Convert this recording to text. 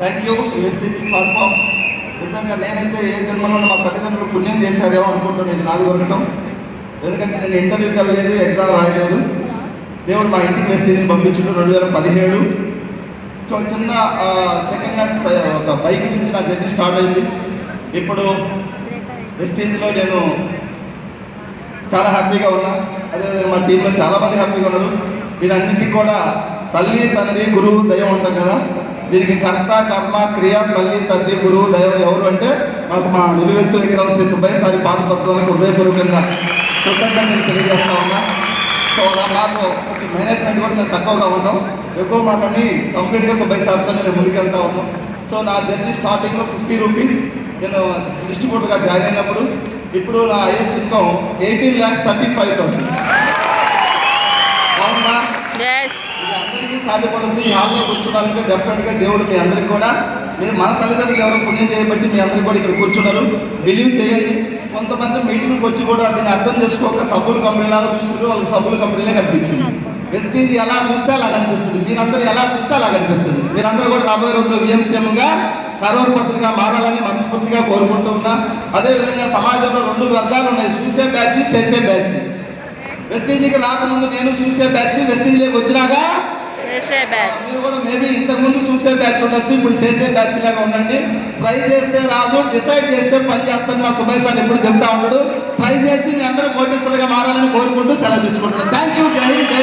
Thank you యూఎస్టీజీ platform నిజంగా నేనైతే ఏ జన్మలో మా తల్లిదండ్రులు పుణ్యం చేశారేమో అనుకుంటున్నాను ఇది నాది కొట్టడం ఎందుకంటే నేను ఇంటర్వ్యూకి వెళ్ళలేదు ఎగ్జామ్ రాయలేదు. దేవుడు మా ఇంటికి వెస్టేజ్ని పంపించుండు రెండు వేల పదిహేడు. సో చిన్న సెకండ్ హ్యాండ్ ఒక బైక్ నుంచి నా జర్నీ స్టార్ట్ అయింది. ఇప్పుడు వెస్టేజ్లో నేను చాలా హ్యాపీగా ఉన్నా. అదేవిధంగా మా టీంలో చాలా మంది హ్యాపీగా ఉన్నారు. దీనన్నింటికి కూడా తల్లి తండ్రి గురువు దయం ఉంటాం కదా. దీనికి కర్త కర్మ క్రియ తల్లి తండ్రి గురువు దైవం ఎవరు అంటే మాకు మా నిలువెత్తు విక్రమ శ్రీ సుబ్బయ్య సారి పాత పత్రాలకు హృదయపూర్వకంగా కృతజ్ఞతలు తెలియజేస్తా ఉన్నా. సో అలా మాకు ఒక మేనేజ్మెంట్ కూడా మేము తక్కువగా ఉన్నాం. ఎక్కువ మాకు అన్ని కంప్లీట్గా సుబ్బయ్య సార్తో మేము ముందుకెళ్తా ఉన్నాం. సో నా జర్నీ స్టార్టింగ్లో ఫిఫ్టీ రూపీస్ నేను డిస్ట్రిబ్యూటర్గా జాయిన్ అయినప్పుడు ఇప్పుడు నా highest income eighteen lakhs thirty five thousand అందరికీ సాధ్యపడుతుంది. ఈ హాల్లో కూర్చోడానికి డెఫినెట్గా దేవుడు మీ అందరికీ కూడా మీరు మన తల్లిదండ్రులు ఎవరో పుణ్యం చేయబట్టి మీ అందరికీ కూడా ఇక్కడ కూర్చున్నారు. బిలీవ్ చేయండి. కొంతమంది మీటింగ్కి వచ్చి కూడా దీన్ని అర్థం చేసుకోక సబ్బుల కంపెనీ లాగా చూసారు వాళ్ళకి సబ్బుల కంపెనీలే కనిపించింది. వెస్టీజ్ ఎలా చూస్తే అలా కనిపిస్తుంది. మీరందరూ ఎలా చూస్తే అలా కనిపిస్తుంది. మీరందరూ కూడా రాబోయే రోజుల్లో విఎంసీఎంగా కరోర్ పత్రిక మారాలని మనస్ఫూర్తిగా కోరుకుంటూ ఉన్నా. అదేవిధంగా సమాజంలో రెండు వర్గాలు ఉన్నాయి. చూసే బ్యాచ్ చేసే బ్యాచ్ వెస్టీజీకి రాకముందు నేను చూసే బ్యాచ్ వెస్టీజీలోకి వచ్చినాక చేసే బ్యాచ్. మీరు కూడా మేబీ ఇంతకుముందు చూసే బ్యాచ్ ఉండొచ్చు ఇప్పుడు చేసే బ్యాచ్ లాగా ఉండండి. ట్రై చేస్తే రాదు డిసైడ్ చేస్తే పని చేస్తాను మా సుభయ్ సార్ ఎప్పుడు చెప్తా ఉన్నాడు. ట్రై చేసి మీ అందరూ కోటేశ్వరుగా మారాలని కోరుకుంటూ సెలవు తీసుకుంటున్నాను. థ్యాంక్ యూ జై హింద్ జై